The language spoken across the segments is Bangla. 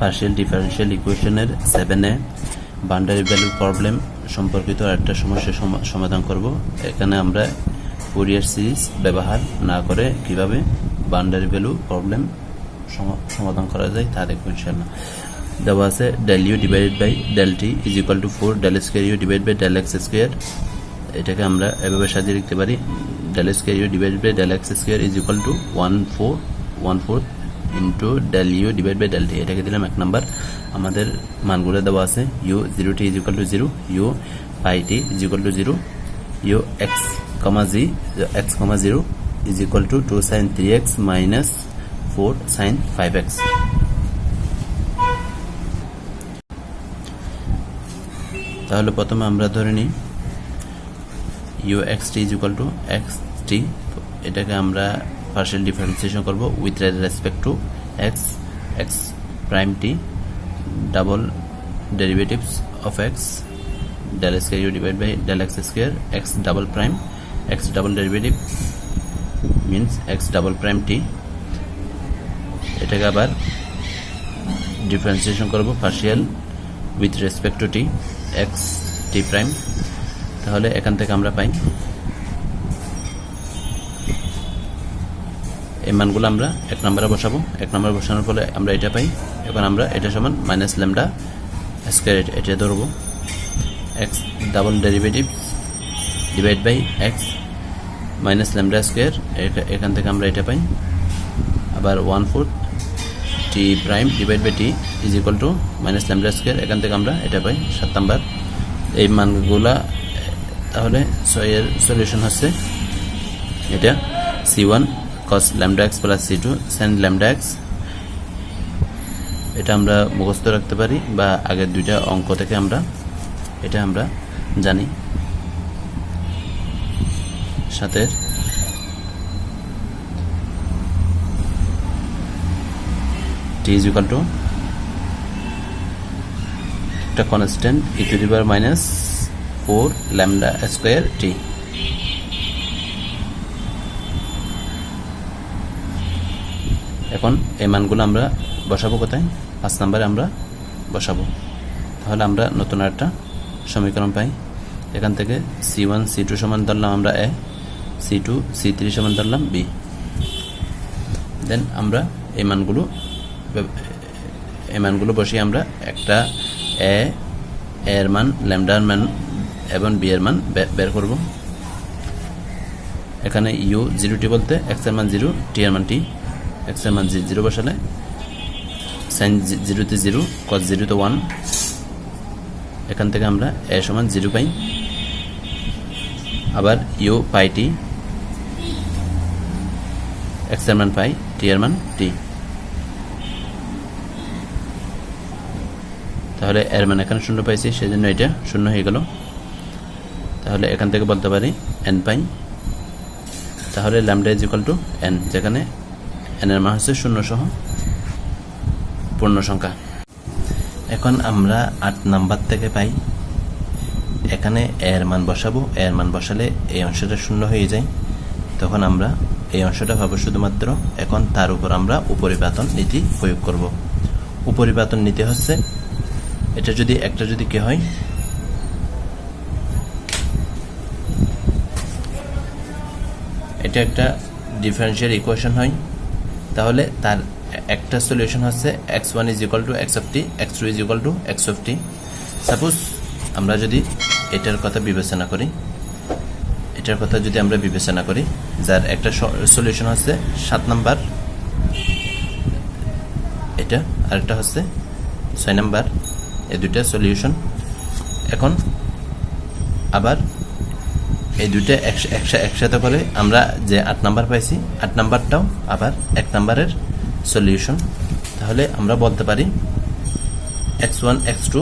পার্শিয়াল ডিফারেনশিয়াল ইকুয়েশনের সেভেনে বাউন্ডারি ভ্যালু প্রবলেম সম্পর্কিত একটা সমস্যা সম- সমাধান করব। এখানে আমরা ফুরিয়ার সিরিজ ব্যবহার না করে কীভাবে বাউন্ডারি ভ্যালু প্রবলেম সমাধান করা যায় তা দেখব ইনশাল্লাহ দেওয়া আছে del u divided by del t is equal to four del square u divide by del x square এটাকে আমরা এভাবে সাজিয়ে লিখতে পারি। Del square u divide by del x square is equal to one four one four into del u divide by del t এটাকে দিলাম এক নাম্বার আমাদের মানগুলো দেওয়া আছে। U zero t is equal to zero u pi t is equal to zero u x comma g x comma zero is equal to two sine three x minus four sine five x তাহলে প্রথমে আমরা ধরে নিই u x t is equal to x t এটাকে আমরা পার্শিয়াল ডিফারেন্সিয়েশন করব with respect to x x prime t double derivatives of x del square u divide by del x square x double prime x double derivative means x double prime t এটাকে আবার ডিফারেন্সিয়েশন করব partial with respect to t x t prime তাহলে এখান থেকে আমরা পাই এই মানগুলো আমরা এক নম্বরে বসাবো। এক নম্বরে বসানোর ফলে আমরা এটা পাই। এখন আমরা এটা সমান মাইনাস ল্যামডা স্কোয়ার এটা ধরবো। X double derivative divide by x minus lambda square এখান থেকে আমরা এটা পাই। আবার one fourth t prime divide by t is equal to minus lambda square এখান থেকে আমরা এটা পাই সাত নাম্বার। এই মানগুলা, তাহলে ছয়ের সলিউশন হচ্ছে এটা c one lambda x plus c two sine lambda x এটা আমরা মুখস্থ রাখতে পারি বা আগের দুইটা অঙ্ক থেকে আমরা, এটা আমরা জানি। সাথে টি ইজ ইকাল টু একটা constant e to the power minus four lambda square t এখন এই মানগুলো আমরা বসাবো কোথায়? পাঁচ নাম্বারে আমরা বসাবো। তাহলে আমরা নতুন একটা সমীকরণ পাই। এখান থেকে সি ওয়ান সি টু সমান ধরলাম আমরা A C two C three সমান ধরলাম বি দেন আমরা এই মানগুলো এই মানগুলো বসিয়ে আমরা একটা এ এর মান ল্যামডার মান এবং বি এর মান বের করব। এখানে ইউ জিরো টি বলতে এক্সের মান জিরো টি এর মান টি এক্সের মান জিরো বসালে সাইন জিরোতে জিরো কস জিরোতে ওয়ান এখান থেকে আমরা এ সমান জিরো পাই। আবার ইউ পাই টি এক্সের মান পাই টি এর মান টি তাহলে এর মান এখানে শূন্য পাইছি সেই জন্য এটা শূন্য হয়ে গেল। তাহলে এখান থেকে বলতে পারি এন পাই। তাহলে lambda is equal to n যেখানে এন এর মান হচ্ছে শূন্য সহ পূর্ণ সংখ্যা এখন আমরা আট নাম্বার থেকে পাই। এখানে এর মান বসাবো। এর মান বসালে এই অংশটা শূন্য হয়ে যায়। তখন আমরা এই অংশটা পাবো শুধুমাত্র এখন তার উপর আমরা উপরিপাতন নীতি প্রয়োগ করব। উপরিপাতন নীতি হচ্ছে, এটা যদি একটা যদি কে হয়, এটা একটা ডিফারেন্সিয়াল ইকুয়েশন হয়। তাহলে তার একটা সলিউশন হচ্ছে x one is equal to x of t x two is equal to x of t suppose আমরা যদি এটার কথা বিবেচনা করি, এটার কথা যদি আমরা বিবেচনা করি, যার একটা সলিউশন হচ্ছে সাত নাম্বার, এটা আরেকটা হচ্ছে ছয় নাম্বার, এ দুইটা সলিউশন এখন আবার এই দুইটা একসা- একসা- একসাথে করে আমরা যে আট নাম্বার পাইছি, আট নাম্বারটাও আবার এক নাম্বারের সলিউশন তাহলে আমরা বলতে পারি এক্স ওয়ান, এক্স টু,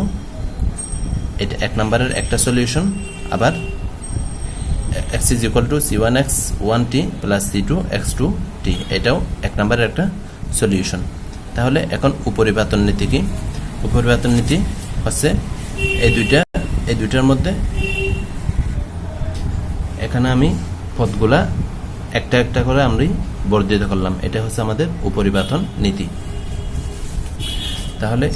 এটা এক নাম্বারের একটা সলিউশন আবার x is equal to c one, x one t plus c two, x two t, এটাও এক নাম্বারের একটা সলিউশন তাহলে এখন উপরিপাতন নীতি কি? উপরিপাতন নীতি হচ্ছে এই দুইটা, এই দুইটার মধ্যে এখানে আমি পদগুলা একটা একটা করে আমি বর্ধিত করলাম। এটা হচ্ছে আমাদের উপরিপাতন নীতি। তাহলে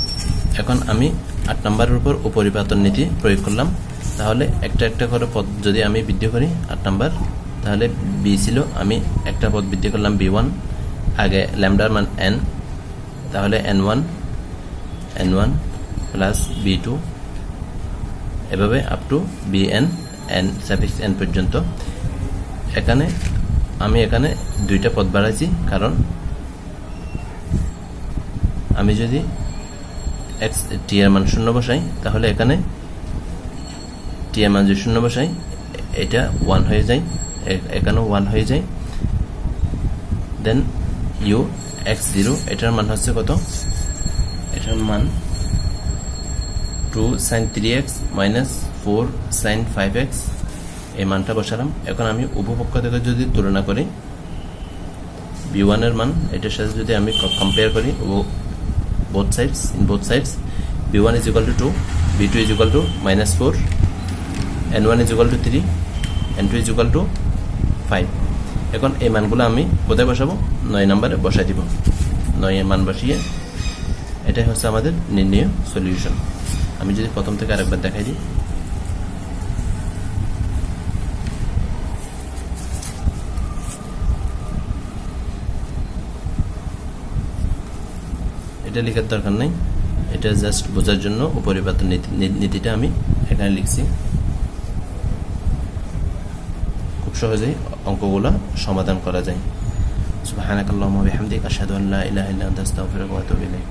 এখন আমি আট নম্বরের উপর উপরিপাতন নীতি প্রয়োগ করলাম। তাহলে একটা একটা করে পদ যদি আমি বৃদ্ধি করি, আট নম্বর, তাহলে বি ছিল, আমি একটা পদ বৃদ্ধি করলাম বি ওয়ান আগে ল্যামডার মান এন তাহলে n one n one plus b two এভাবে up to b n n suffix n পর্যন্ত। এখানে আমি এখানে দুইটা পদ বাড়াইছি, কারণ আমি যদি এক্স টি এর মান শূন্য বসাই, তাহলে এখানে টি এর মান যদি শূন্য বসাই, এটা ওয়ান হয়ে যায় এখানেও ওয়ান হয়ে যায়। দেন ইউ এক্স জিরো এটার মান হচ্ছে কত? এটার মান two sine three x minus four sine five x, এই মানটা বসালাম। এখন আমি উপপক্ষ থেকে যদি তুলনা করি বি ওয়ানের মান, এটার সাথে যদি আমি কম্পেয়ার করি, ও both sides, in both sides b1 is equal to 2 b2 two minus to n 4 n1 is to to 3 n2 is equal to 5 এখন এই মানগুলো আমি কোথায় বসাবো? নয় নম্বরে বসাই দিব। নয়ের মান বসিয়ে, এটাই হচ্ছে আমাদের নির্ণয় সলিউশন আমি যদি প্রথম থেকে আরেকবার দেখাই দিই। এটা লেখার দরকার নাই। এটা জাস্ট বোঝার জন্য উপরিপাত্র নীতিটা আমি এখানে লিখছি। খুব সহজেই অঙ্কগুলো সমাধান করা যায়। সুবহানাকাল্লাহুম্মা ওয়া বিহামদিকা আশহাদু আল্লা ইলাহা ইল্লা আস্তাগফিরুকা ওয়া আতুবু ইলাইক।